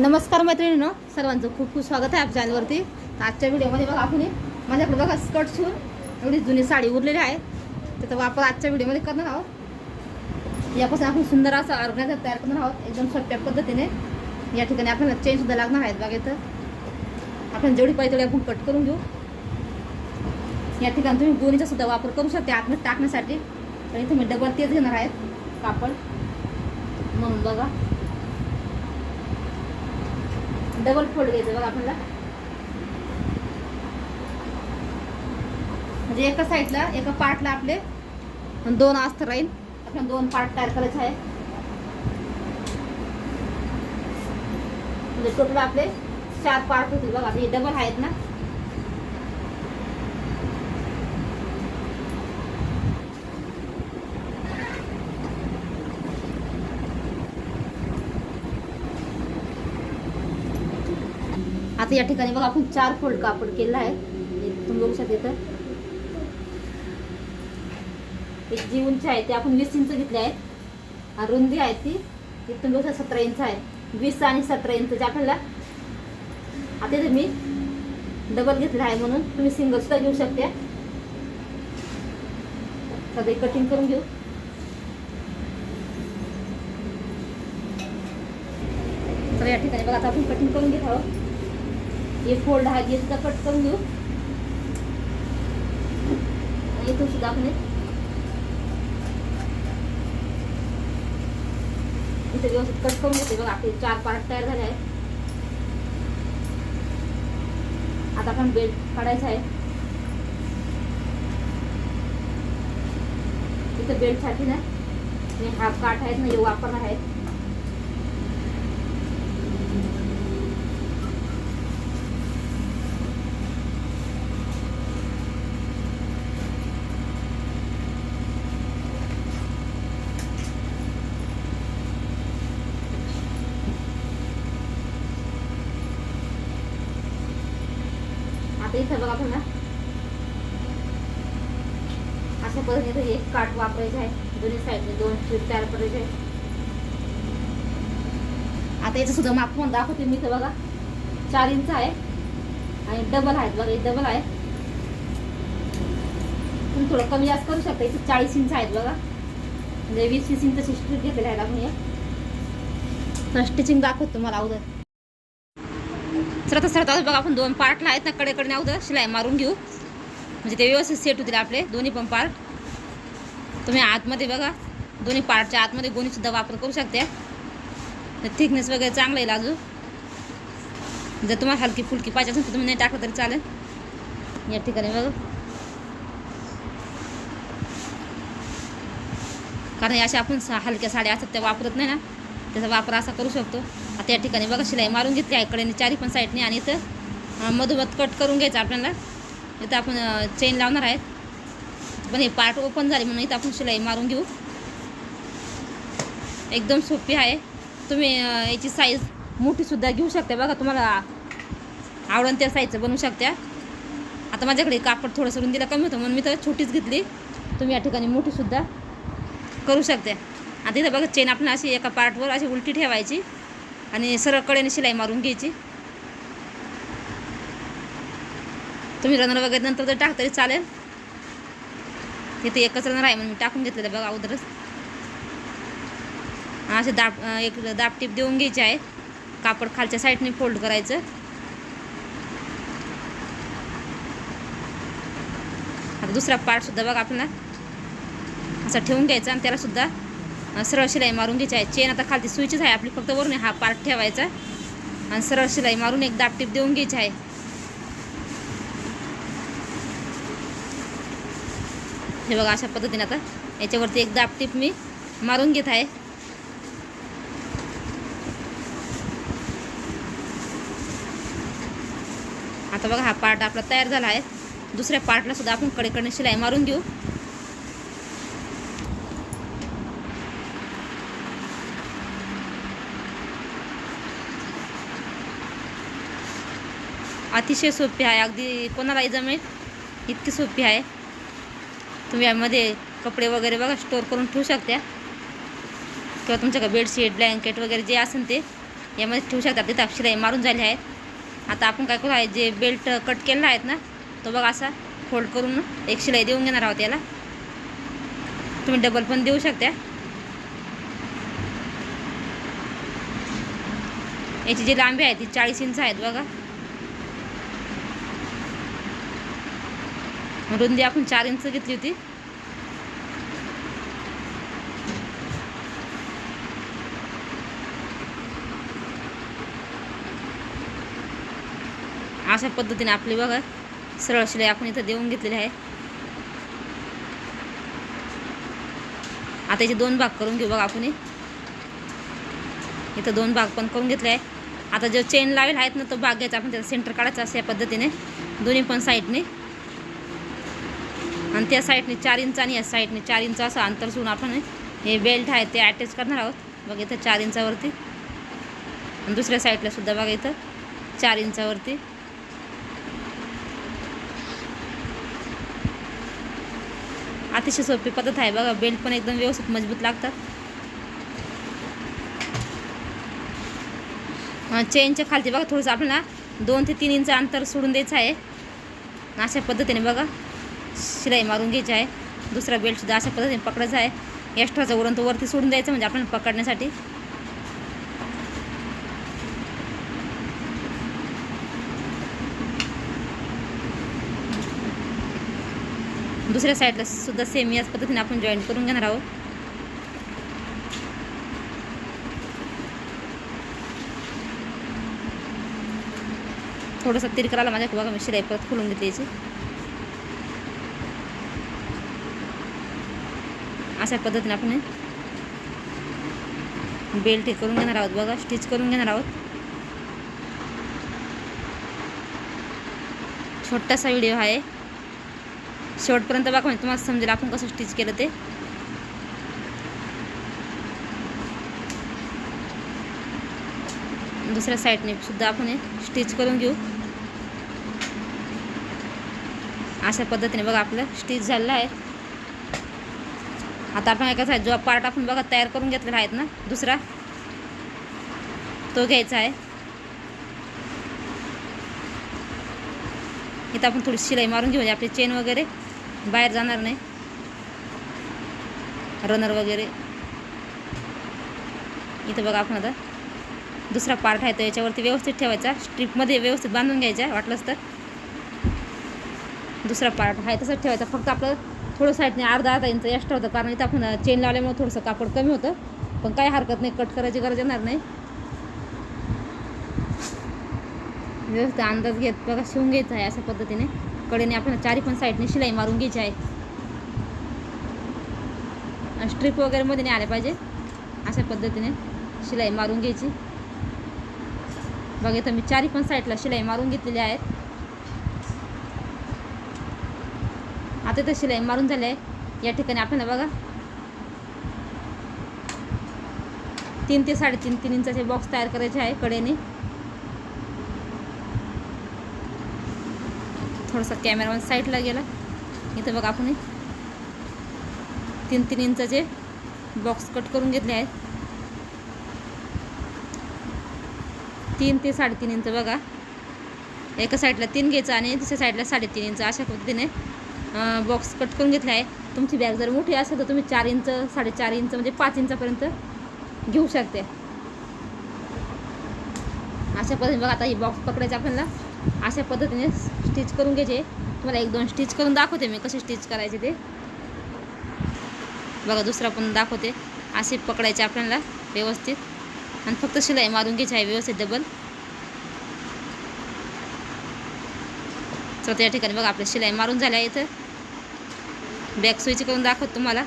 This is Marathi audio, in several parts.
नमस्कार मैत्रिणीनं सर्वांचं खूप खूप स्वागत आहे आपल्या चॅनलवरती. तर आजच्या व्हिडिओमध्ये बघा आपण माझ्याकडे बघा स्कर्ट शिवून एवढी जुनी साडी उरलेली आहे. त्याचा वापर आजच्या व्हिडिओमध्ये करणार आहोत. यापासून आपण सुंदर असं ऑर्गनायझर तयार करणार आहोत एकदम सोप्या पद्धतीने. या ठिकाणी आपल्याला चेनसुद्धा लागणार आहेत बघा इथं. आपण जेवढी पाहिजे तेवढी आपण कट करून घेऊ. या ठिकाणी तुम्ही गोणीचा सुद्धा वापर करू शकता आतमध्ये टाकण्यासाठी. आणि इथे मी डबल तेच घेणार आहेत कापड. म्हणून बघा. डबल फोल्ड घ्यायचं बघा आपल्याला. म्हणजे एका साईडला एका पार्टला आपले दोन अस्तर राहील. आपल्याला दोन पार्ट तयार करायचे आहे. म्हणजे टोटल आपले चार पार्ट होतील बघा. हे डबल आहेत ना. आता या ठिकाणी बघा आपण चार फोल्ड कापड केलेलं आहे. तुम्ही बघू शकता एक जी उंची आहे ते आपण वीस इंच घेतले आहे. रुंदी आहे ती ती तुम्ही बघू शकता सतरा इंच आहे. वीस आणि सतरा इंच आपल्याला आता इथे मी डबल घेतला आहे म्हणून तुम्ही सिंगल सुद्धा घेऊ शकते. सगळे कटिंग करून घेऊ. तर या ठिकाणी बघा आता आपण कटिंग करून घेत आहोत. हे फोल्ड आहे हे सुद्धा कट करून घेऊ. आणि इथून सुद्धा आपण इथे व्यवस्थित कट करून घेते बघा आपले चार पार्ट तयार झाले आहेत. आता आपण बेल्ट काढायचा आहे. इथं बेल्टसाठी ना हे हा काठ आहेत ना हे वापरणार आहेत. आता इथं बघा पुन्हा. अशा पद्धतीने इथं एक काठ वापरायचं आहे. दोन्ही साईडने दोन स्ट्रीप तयार करायचे आहे. आता याचं सुद्धा माप पण दाखवते मी इथं बघा. चार इंच आहे. आणि डबल आहेत बघा डबल आहे. तुम्ही थोडं कमी जास्त करू शकता. इथं चाळीस इंच आहेत बघा. म्हणजे वीस वीस इंच स्ट्रीप घेतलेली आहे आपण या तर स्टिचिंग दाखवतो तुम्हाला अगोदर. सरत सरत बघा आपण दोन पार्टला आहेत ना कडेकडे अगोदर शिलाई मारून घेऊ. म्हणजे ते व्यवस्थित सेट होतील आपले दोन्ही पण पार्ट तुम्ही आतमध्ये बघा दोन्ही पार्टच्या आतमध्ये गोणीसुद्धा वापर करू शकते. थिकनेस वगैरे चांगलं येईल अजून. जर तुम्हाला हलकी फुलकी पाहिजे असेल तर तुम्ही नाही टाकलं तरी चालेल. या ठिकाणी बघा. कारण अशा आपण सा- हलक्या साड्या असतात त्या वापरत नाही ना. त्याचा वापर असा करू शकतो. आता या ठिकाणी बघा शिलाई मारून घेतली आहे कडेने चारी पण साईडने आणि इथं मधोमध कट करून घ्यायचं आपल्याला. इथं आपण चेन लावणार आहेत. पण हे पार्ट ओपन झाले म्हणून इथं आपण शिलाई मारून घेऊ. एकदम सोपी आहे. तुम्ही याची साईज मोठीसुद्धा घेऊ शकता. बघा तुम्हाला आवडन त्या साईजचं बनवू शकता. आता माझ्याकडे कापड थोडंसं दिलं कमी होतं म्हणून मी तर छोटीच घेतली. तुम्ही या ठिकाणी मोठीसुद्धा करू शकते. आता इथं बघा चेन आपण अशी एका पार्टवर अशी उलटी ठेवायची आणि सरळ कडेने शिलाई मारून घ्यायची. तुम्ही रनर वगैरे नंतर जर टाक तरी चालेल. तिथे एकच रनर आहे म्हणून मी टाकून घेतलेलं बघा अगोदरच. असे दाब एक दाब टीप देऊन घ्यायची आहे. कापड खालच्या साईडने फोल्ड करायचं. आता दुसरा पार्टसुद्धा बघा आपल्याला. असा ठेवून घ्यायचा आणि त्यालासुद्धा सरळ शिलाई मारून घ्यायची आहे. चेन आता खालती सुईचीच आहे. आपली फक्त वरून हा पार्ट ठेवायचा. आणि सरळ शिलाई मारून एक दाब टीप देऊन घ्यायची आहे. हे बघा अशा पद्धतीने आता याच्यावरती एक दाब टीप मी मारून घेत आहे. आता बघा हा पार्ट आपला तयार झाला आहे. दुसऱ्या पार्टला सुद्धा आपण कडेकडे शिलाई मारून घेऊ. अतिशय सोपी आहे. अगदी कोणालाही जमेल इतकी सोपी आहे. तुम्ही यामध्ये कपडे वगैरे बघा स्टोअर करून ठेवू शकता. किंवा तुमच्याकडे बेडशीट ब्लँकेट वगैरे जे असेल ते यामध्ये ठेवू शकता. तिथं शिलाई मारून झाले आहेत. आता आपण काय करू आहे जे बेल्ट कट केलेला आहेत ना तो बघा असा फोल्ड करून एक शिलाई देऊन घेणार आहोत याला. तुम्ही डबल पण देऊ शकता. याची जी लांबी आहे ती चाळीस इंच आहेत बघा. रुंदी आपण चार इंच घेतली होती. अशा पद्धतीने आपली बघा सरळ शिलाई आपण इथं देऊन घेतलेली आहे. आता याचे दोन भाग करून घेऊ बघा आपण इथं दोन भाग पण करून घेतले आहे. आता जो चेन लावेल आहेत ना तो भाग घ्यायचा आपण त्याचा सेंटर काढायचा असं या पद्धतीने. दोन्ही पण साईडने आणि त्या साईडने चार इंच आणि या साईडने चार इंच असं अंतर सोडून आपण हे बेल्ट आहे ते अटॅच करणार आहोत. बघा इथं चार इंचावरती. आणि दुसऱ्या साईडला सुद्धा बघा इथं चार इंचावरती. अतिशय सोपी पद्धत आहे बघा. बेल्ट पण एकदम व्यवस्थित मजबूत लागतात. चेनच्या खालती बघा थोडंसं आपल्याला दोन ते तीन इंच अंतर सोडून द्यायचं आहे. अशा पद्धतीने बघा. शिलाई मारून घ्यायची आहे. दुसरा बेल्टसुद्धा अशा पद्धतीने पकडायचा आहे. एक्स्ट्राचा उडून तो वरती सोडून द्यायचा म्हणजे आपल्याला पकडण्यासाठी. दुसऱ्या साईडला सुद्धा सेम याच पद्धतीने आपण जॉईन करून घेणार आहोत. थोडंसं तिरकराला माझ्या बघा मी शिलाई परत खोलून घेतली याची. अशा पद्धतीने आपण बेल्ट हे करून घेणार आहोत बघा स्टिच करून घेणार आहोत. छोटासा व्हिडिओ आहे. शेवटपर्यंत बघा म्हणजे तुम्हाला समजेल आपण कसं स्टिच केलं ते. दुसऱ्या साईडने सुद्धा आपण हे स्टिच करून घेऊ. अशा पद्धतीने बघा आपलं स्टिच झालेलं आहे. आता आपण काय आहे जो पार्ट आपण बघा तयार करून घेतलेला आहेत ना दुसरा? तो घ्यायचा आहे. इथं आपण थोडी शिलाई मारून घेऊ म्हणजे आपली चेन वगैरे. बाहेर जाणार नाही. रनर वगैरे. इथं बघा आपण आता. दुसरा पार्ट आहे तो याच्यावरती व्यवस्थित ठेवायचा. स्ट्रीपमध्ये व्यवस्थित बांधून घ्यायचा वाटलंच तर. दुसरा पार्ट आहे तसंच ठेवायचा. फक्त आपलं थोडं साईडने अर्धा अर्धा इंच एक्स्ट्रा होतं. कारण इथं आपण चेन लावल्यामुळे थोडंसं कापड कमी होतं. पण काही हरकत नाही. कट करायची गरज येणार नाही. व्यवस्थित अंदाज घेत बघा शिवून घ्यायचा आहे अशा पद्धतीने. कडेने आपण चारी पण साईडने शिलाई मारून घ्यायची आहे. स्ट्रीप वगैरे मध्ये नाही आले पाहिजे. अशा पद्धतीने शिलाई मारून घ्यायची. बघा इथं मी चारी पण साईडला शिलाई मारून घेतलेली आहेत. आता तर शिलाई मारून झाली आहे या ठिकाणी आपल्याला बघा. तीन ते साडेतीन तीन इंचाचे बॉक्स तयार करायचे आहे कडेने. थोडासा कॅमेरामॅन साईडला गेला. इथं बघा आपण तीन तीन इंचाचे बॉक्स कट करून घेतले आहेत. तीन ते साडेतीन इंच बघा. एका साईडला तीन घ्यायचं आणि दुसऱ्या साईडला साडेतीन इंच. अशा पद्धतीने बॉक्स कट करून घेतला आहे. तुमची बॅग जर मोठी असेल तर तुम्ही चार इंच साडेचार इंच म्हणजे पाच इंचापर्यंत घेऊ शकते. अशा पद्धतीने बघा आता ही बॉक्स पकडायचे आपल्याला. अशा पद्धतीने स्टिच करून घ्यायचे. तुम्हाला एक दोन स्टिच करून दाखवते मी कसे स्टिच करायचे ते. बघा दुसरा पण दाखवते. असे पकडायचे आपल्याला व्यवस्थित. आणि फक्त शिलाई मारून घ्यायची आहे व्यवस्थित डबल तर त्या ठिकाणी बघा आपल्या शिलाई मारून झाल्या इथं. बॅक सुईची करून दाखवत तुम्हाला.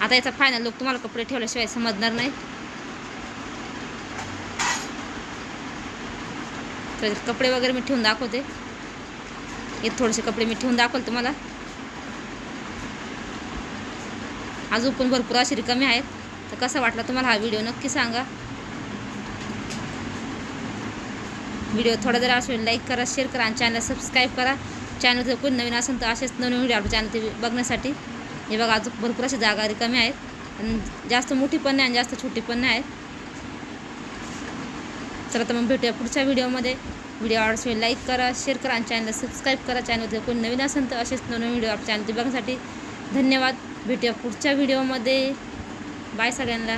आता याचा फायनल लुक तुम्हाला कपडे ठेवल्याशिवाय समजणार नाही. तर कपडे वगैरे मी ठेवून दाखवते. इथं थोडेसे कपडे मी ठेवून दाखवल तुम्हाला. अजून पण भरपूर अशी रिकामी आहेत. तर कसा वाटला तुम्हाला हा व्हिडिओ नक्की सांगा. व्हिडिओ थोडा जरा असेल लाईक करा शेअर करा आणि चॅनल सबस्क्राईब करा. चॅनल जर कोणी नवीन असेल तर असेच नवीन व्हिडिओ आपल्या चॅनल ते बघण्यासाठी. हे बघा अजून भरपूर अशा जागा रिकामी आहेत. आणि जास्त मोठी पण नाही आणि जास्त छोटी पण नाही आहेत. चला तर मग भेटूया पुढच्या व्हिडिओमध्ये व्हिडिओ आवडल्यास लाईक करा शेअर करा आणि चॅनलला सबस्क्राईब करा. चॅनलवर कोणी नवीन असेल तर असेच नवीन व्हिडिओ आपल्या चॅनल बघण्यासाठी. धन्यवाद. भेटूया पुढच्या व्हिडिओमध्ये बाय सगळ्यांना.